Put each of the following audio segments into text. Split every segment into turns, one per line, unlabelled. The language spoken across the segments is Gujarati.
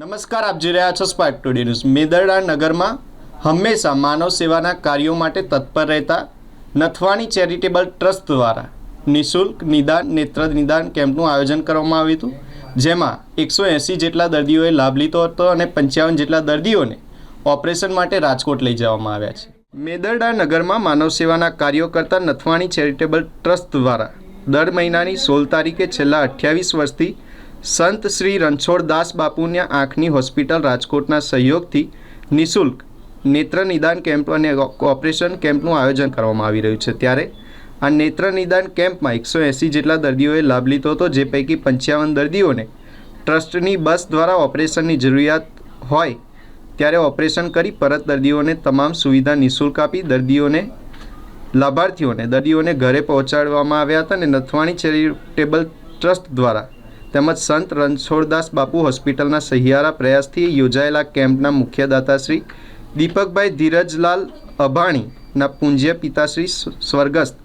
નમસ્કાર, આપ જોઈ રહ્યા છો સ્પાર્ક ટુડે ન્યૂઝ મેદરડા નગરમાં હંમેશા માનવ સેવાના કાર્યો માટે તત્પર રહેતા નથવાણી ચેરિટેબલ ટ્રસ્ટ દ્વારા નિઃશુલ્ક નિદાન નેત્ર નિદાન કેમ્પનું આયોજન કરવામાં આવ્યું હતું, જેમાં એકસો એંસી જેટલા દર્દીઓએ લાભ લીધો હતો અને પંચાવન જેટલા દર્દીઓને ઓપરેશન માટે રાજકોટ લઈ જવામાં આવ્યા છે. મેદરડા નગરમાં માનવ સેવાના કાર્યો કરતા નથવાણી ચેરિટેબલ ટ્રસ્ટ દ્વારા દર મહિનાની સોળ તારીખે છેલ્લા અઠ્યાવીસ વર્ષથી સંત શ્રી રણછોડદાસ બાપુની આંખની હોસ્પિટલ રાજકોટના સહયોગથી નિઃશુલ્ક નેત્ર નિદાન કેમ્પ અને ઓપરેશન કેમ્પનું આયોજન કરવામાં આવી રહ્યું છે. ત્યારે આ નેત્ર નિદાન કેમ્પમાં એકસો એંસી જેટલા દર્દીઓએ લાભ લીધો હતો, જે પૈકી પંચાવન દર્દીઓને ટ્રસ્ટની બસ દ્વારા ઓપરેશનની જરૂરિયાત હોય ત્યારે ઓપરેશન કરી પરત દર્દીઓને તમામ સુવિધા નિઃશુલ્ક આપી દર્દીઓને, લાભાર્થીઓને દર્દીઓને ઘરે પહોંચાડવામાં આવ્યા હતા અને નથવાણી ચેરિટેબલ ટ્રસ્ટ દ્વારા તેમજ સંત રણછોડદાસ બાપુ હોસ્પિટલના સહિયારા પ્રયાસથી યોજાયેલા કેમ્પના મુખ્ય દાતાશ્રી દીપકભાઈ ધીરજલાલ અભાણીના પૂજ્ય પિતાશ્રી સ્વર્ગસ્થ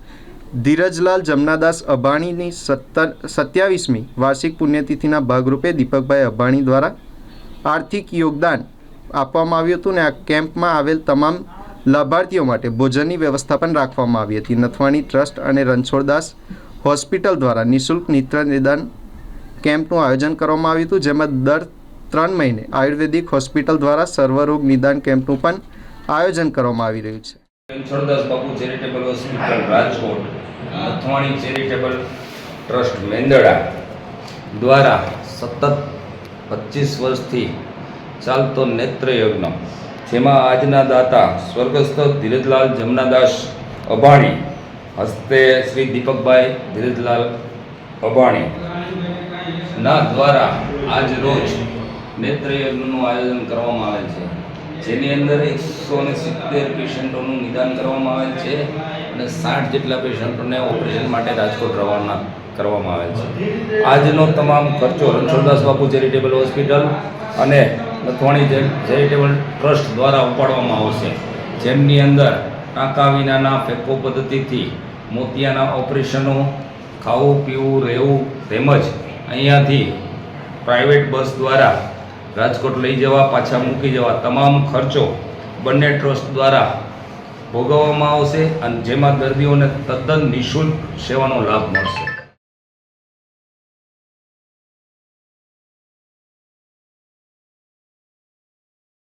ધીરજલાલ જમનાદાસ અભાણીની સત્તર, સત્યાવીસમી વાર્ષિક પુણ્યતિથિના ભાગરૂપે દીપકભાઈ અભાણી દ્વારા આર્થિક યોગદાન આપવામાં આવ્યું હતું ને આ કેમ્પમાં આવેલ તમામ લાભાર્થીઓ માટે ભોજનની વ્યવસ્થા પણ રાખવામાં આવી હતી. નથવાણી ટ્રસ્ટ અને રણછોડદાસ હોસ્પિટલ દ્વારા નિઃશુલ્ક નિત્ર નિદાન કેમ્પનું આયોજન કરવામાં આવ્યું હતું, જેમાં દર ત્રણ મહિને આયુર્વેદિક હોસ્પિટલ દ્વારા સર્વરોગ નિદાન કેમ્પનું પણ આયોજન કરવામાં આવી રહ્યું છે.
ચેરિટેબલ ટ્રસ્ટ, મેંદડા દ્વારા સતત પચીસ વર્ષથી ચાલતો નેત્ર યજ્ઞ જેમાં આજના દાતા સ્વર્ગસ્થ ધીરજલાલ જમનાદાસ અભાણી, હસ્તે શ્રી દીપકભાઈ ધીરજલાલ અભાણી. ના દ્વારા આજ રોજ નેત્રયજ્ઞનું આયોજન કરવામાં આવે છે. જેની અંદર એકસો ને સિત્તેર પેશન્ટોનું નિદાન કરવામાં આવે છે અને સાઠ જેટલા પેશન્ટોને ઓપરેશન માટે રાજકોટ રવાના કરવામાં આવે છે. આજનો તમામ ખર્ચો રણછોડદાસ બાપુ ચેરિટેબલ હોસ્પિટલ અને લખવાણી ચેરિટેબલ ટ્રસ્ટ દ્વારા ઉપાડવામાં આવશે. જેમની અંદર ટાંકા વિનાના ફેકો પદ્ધતિથી મોતિયાના ઓપરેશનો, ખાવું, પીવું, રહેવું તેમજ અહીંયાથી પ્રાઇવેટ બસ દ્વારા રાજકોટ લઈ જવા, પાછા મૂકી જવા તમામ ખર્ચો બંને ટ્રસ્ટ દ્વારા ભોગવવામાં આવશે અને જેમાં દર્દીઓને તદ્દન નિઃશુલ્ક સેવાનો લાભ મળશે.